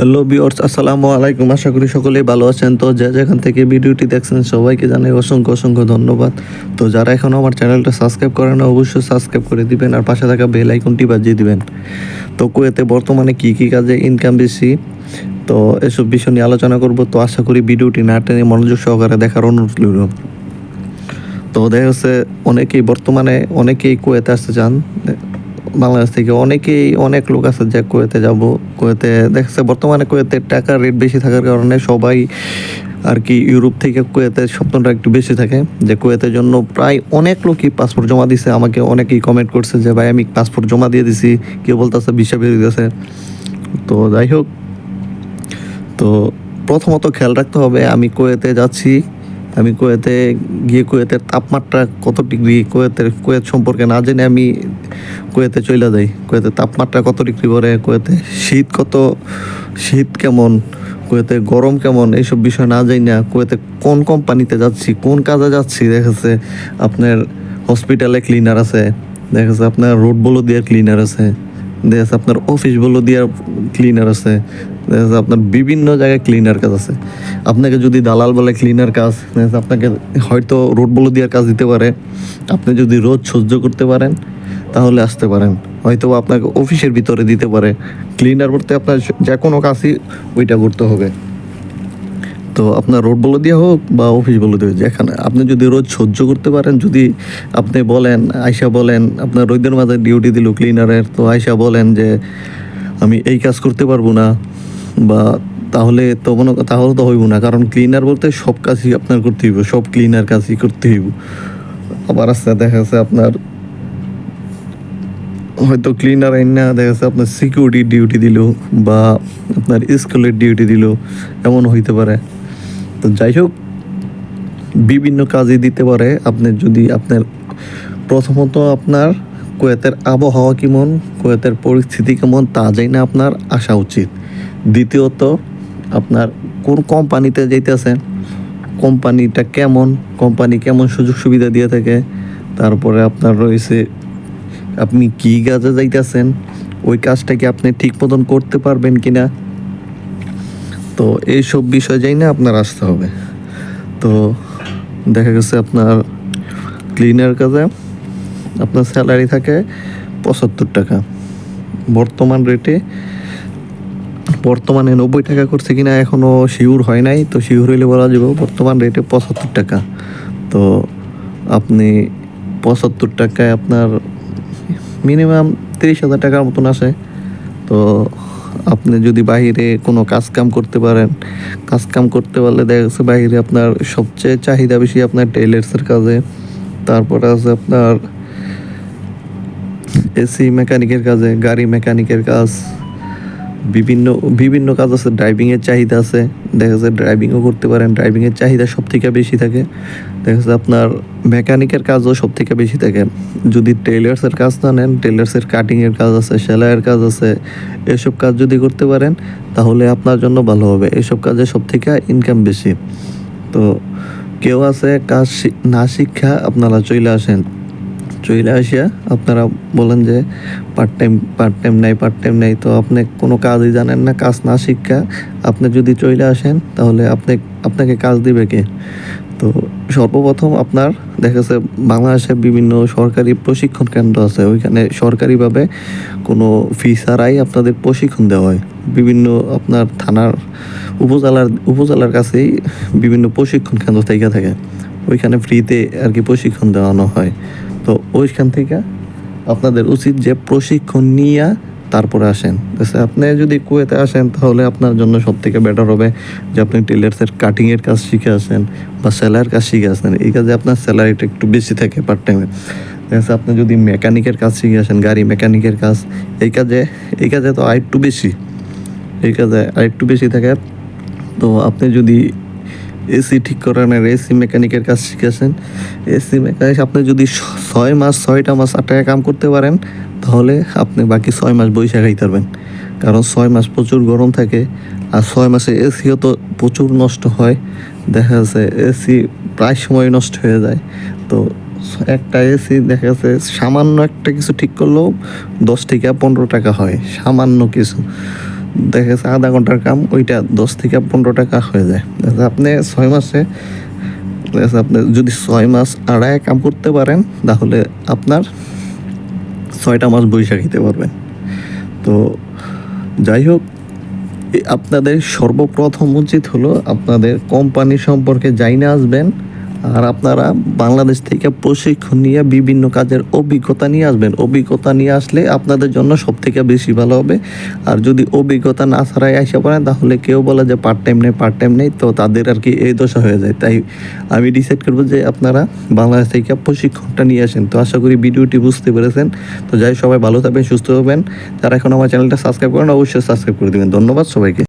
Hello বিয়র্স আসসালামু আলাইকুম। আশা করি সকলেই ভালো আছেন। তো যে যেখান থেকে ভিডিওটি দেখছেন, সবাইকে জানাই অসংখ্য অসংখ্য ধন্যবাদ। তো যারা এখনও আমার চ্যানেলটা সাবস্ক্রাইব করেন না, অবশ্যই সাবস্ক্রাইব করে দিবেন আর পাশে থাকা বেল আইকনটি বাজিয়ে দিবেন। তো কুয়েতে বর্তমানে কী কী কাজে ইনকাম বেশি? তো এসব বিষয় নিয়ে আলোচনা করব। তো আশা করি ভিডিওটি না টেনে মনোযোগ সহকারে দেখার অনুরোধ রইল। তো দেখা যাচ্ছে অনেকেই বর্তমানে অনেকেই কুয়েতে আসতে চান। বাংলাদেশ থেকে অনেকেই, অনেক লোক আছে যে কুয়েতে যাব। কুয়েতে দেখছে বর্তমানে কুয়েতের টাকার রেট বেশি থাকার কারণে সবাই আর কি ইউরোপ থেকে কুয়েতের স্বপ্নটা একটু বেশি থাকে। যে কুয়েতের জন্য প্রায় অনেক লোকই পাসপোর্ট জমা দিছে। আমাকে অনেকেই কমেন্ট করছে যে, ভাই, আমি পাসপোর্ট জমা দিয়ে দিছি। কেউ বলতেছে, ভিসা বেরিয়ে গেছে তো যাই হোক, তো প্রথমত খেয়াল রাখতে হবে, আমি কুয়েতে যাচ্ছি। আমি কুয়েতে গিয়ে কুয়েতের তাপমাত্রা কত ডিগ্রি, কুয়েতের, কুয়েত সম্পর্কে না জেনে আমি কুয়েতে চলে যাই। কুয়েতের তাপমাত্রা কত ডিগ্রি পরে, কুয়েতে শীত কত, শীত কেমন, কুয়েতে গরম কেমন, এইসব বিষয় না যাই না। কুয়েতে কোন কোম্পানিতে যাচ্ছি, কোন কাজে যাচ্ছি, দেখাচ্ছে আপনার হসপিটালে ক্লিনার আছে, দেখাচ্ছে আপনার রোড বলো দিয়ে ক্লিনার আছে দেখা যাচ্ছে আপনার অফিস বলো দিয়ে ক্লিনার আছে দেখা আপনার বিভিন্ন জায়গায় ক্লিনার কাজ আছে। আপনাকে যদি দালাল বলে ক্লিনার কাজ আপনাকে হয়তো রোড বলো দেওয়ার কাজ দিতে পারে। আপনি যদি রোদ সহ্য করতে পারেন তাহলে আসতে পারেন। হয়তো আপনাকে অফিসের ভিতরে দিতে পারে। ক্লিনার করতে আপনার যে কোনো কাজই ওইটা করতে হবে। তো আপনার রোড বলে দিয়ে হোক বা অফিস বলে হোক, যেখানে আপনি যদি রোজ সহ্য করতে পারেন যদি আপনি বলেন আয়সা বলেন আপনার রোদের মাঝে ডিউটি দিল ক্লিনারের তো আয়সা বলেন যে আমি এই কাজ করতে পারব না। বা তাহলে তো মনে তাহলে তো হইব না, কারণ ক্লিনার বলতে সব কাজই আপনার করতে হইব, সব ক্লিনার কাজই করতে হইব। আবার আসতে দেখা যাচ্ছে আপনার হয়তো ক্লিনার আইন না দেখা যাচ্ছে আপনার সিকিউরিটি ডিউটি দিল বা আপনার স্কুলের ডিউটি দিল, এমন হইতে পারে। তো যাই হোক, বিভিন্ন কাজই দিতে পারে। আপনি যদি আপনার প্রথমত আপনার কুয়েতের আবহাওয়া কেমন, কুয়েতের পরিস্থিতি কেমন, তা যাই না আপনার আসা উচিত। দ্বিতীয়ত, আপনার কোন কোম্পানিতে যাইতেছেন, কোম্পানিটা কেমন, কোম্পানি কেমন সুযোগ সুবিধা দিয়ে থাকে, তারপরে আপনার রয়েছে, আপনি কি কাজে যাইতেছেন, ওই কাজটা কি আপনি ঠিক মতন করতে পারবেন কি না তো এইসব বিষয় যাই না আপনার আসতে হবে। তো দেখা গেছে আপনার ক্লিনার কাজে, আপনার স্যালারি থাকে পঁচাত্তর টাকা। বর্তমান রেটে বর্তমানে নব্বই টাকা করছে কিনা এখনও শিওর হয় নাই। তো শিওর হইলে বলা যাবে বর্তমান রেটে পঁচাত্তর টাকা। তো আপনি পঁচাত্তর টাকায় আপনার মিনিমাম তিরিশ হাজার টাকার মতন আসে তো আপনি যদি বাহিরে কোনো কাজ কাম করতে পারেন, কাজ কাম করতে পারলে দেখা যাচ্ছে বাইরে আপনার সবচেয়ে চাহিদা বেশি আপনার টেইলার্সের কাজে। তারপরে আছে আপনার এসি মেকানিকের কাজে, গাড়ি মেকানিকের কাজ। বিভিন্ন বিভিন্ন কাজ আছে ড্রাইভিংয়ের চাহিদা আছে, দেখা যাচ্ছে ড্রাইভিংও করতে পারেন ড্রাইভিংয়ের চাহিদা সব থেকে বেশি থাকে। দেখা যাচ্ছে আপনার মেকানিকের কাজও সব থেকে বেশি থাকে। যদি টেইলার্সের কাজ না নেন টেইলার্সের কাটিংয়ের কাজ আছে সেলাইয়ের কাজ আছে, এসব কাজ যদি করতে পারেন, তাহলে আপনার জন্য ভালো হবে। এসব কাজে সব থেকে ইনকাম বেশি। তো কেউ আছে কাজ না শিক্ষা, আপনারা চলে আসেন। চলে আসিয়া আপনারা বলেন যে পার্ট টাইম পার্ট টাইম নাই পার্ট টাইম নাই, তো আপনি কোনো কাজই জানেন না, কাজ না শিক্ষা, আপনি যদি চলে আসেন, তাহলে আপনি, আপনাকে কাজ দিবে কে? তো সর্বপ্রথম আপনার দেখা যাচ্ছে বাংলাদেশে বিভিন্ন সরকারি প্রশিক্ষণ কেন্দ্র আছে, ওইখানে সরকারিভাবে কোনো ফি ছাড়াই আপনাদের প্রশিক্ষণ দেওয়া হয়। বিভিন্ন আপনার থানার, উপজেলার উপজেলার কাছেই বিভিন্ন প্রশিক্ষণ কেন্দ্র থেকে থাকে। ওইখানে ফ্রিতে আর কি প্রশিক্ষণ দেওয়ানো হয়। তো ওইখান থেকে আপনাদের উচিত যে প্রশিক্ষণ নিয়ে তারপরে আসেন? আপনি যদি কুয়েতে আসেন, তাহলে আপনার জন্য সব থেকে বেটার হবে যে আপনি টেলার্সের কাটিংয়ের কাজ শিখে আসেন বা সেলাইয়ের কাজ শিখে আসেন। এই কাজে আপনার স্যালারিটা একটু বেশি থাকে পার্ট টাইমে দেখা আপনি যদি মেকানিকের কাজ শিখে আসেন, গাড়ি মেকানিকের কাজ, এই কাজে এই কাজে তো আরেকটু বেশি। এই কাজে আরেকটু বেশি থাকে। তো আপনি যদি এসি ঠিক করানোর এসি মেকানিকের কাজ শিখেছেন। এসি মেকানিক, আপনি যদি ছয় মাস, ছয়টা মাস আট টাকা কাম করতে পারেন, তাহলে আপনি বাকি ছয় মাস বৈশাখ খাইতে পারবেন। কারণ ছয় মাস প্রচুর গরম থাকে, আর ছয় মাসে এসিও তো প্রচুর নষ্ট হয়। দেখা যাচ্ছে এসি প্রায় সময় নষ্ট হয়ে যায়। তো একটা এসি দেখা যাচ্ছে সামান্য একটা কিছু ঠিক করলেও দশ থেকে পনেরো টাকা হয়, সামান্য কিছু। দেখা গেছে, আধা ঘণ্টার কাম, ওইটা দশ থেকে পনেরো টাকা হয়ে যায়। আপনি ছয় মাসে আপনি যদি ছয় মাস আড়ায় কাম করতে পারেন, তাহলে আপনার ছয়টা মাস বৈশাখ খেতে পারবেন। তো যাই হোক আপনাদের সর্বপ্রথম উচিত হলো আপনাদের কোম্পানি সম্পর্কে জাইনে আসবেন আর আপনারা বাংলাদেশ থেকে প্রশিক্ষণ নিয়ে বিভিন্ন কাজের অভিজ্ঞতা নিয়ে আসবেন। অভিজ্ঞতা নিয়ে আসলে আপনাদের জন্য সব থেকে বেশি ভালো হবে। আর যদি অভিজ্ঞতা না ছাড়াই আসে পারেন তাহলে কেউ বলে যে পার্ট টাইম নেই পার্ট টাইম নেই, তো তাদের আর কি এই দশা হয়ে যায়। তাই আমি ডিসাইড করব যে আপনারা বাংলাদেশ থেকে প্রশিক্ষণটা নিয়ে আসেন। তো আশা করি ভিডিওটি বুঝতে পেরেছেন। তো যাই সবাই ভালো থাকবেন, সুস্থ হবেন যারা এখন আমার চ্যানেলটা সাবস্ক্রাইব করেন, অবশ্যই সাবস্ক্রাইব করে দেবেন। ধন্যবাদ সবাইকে।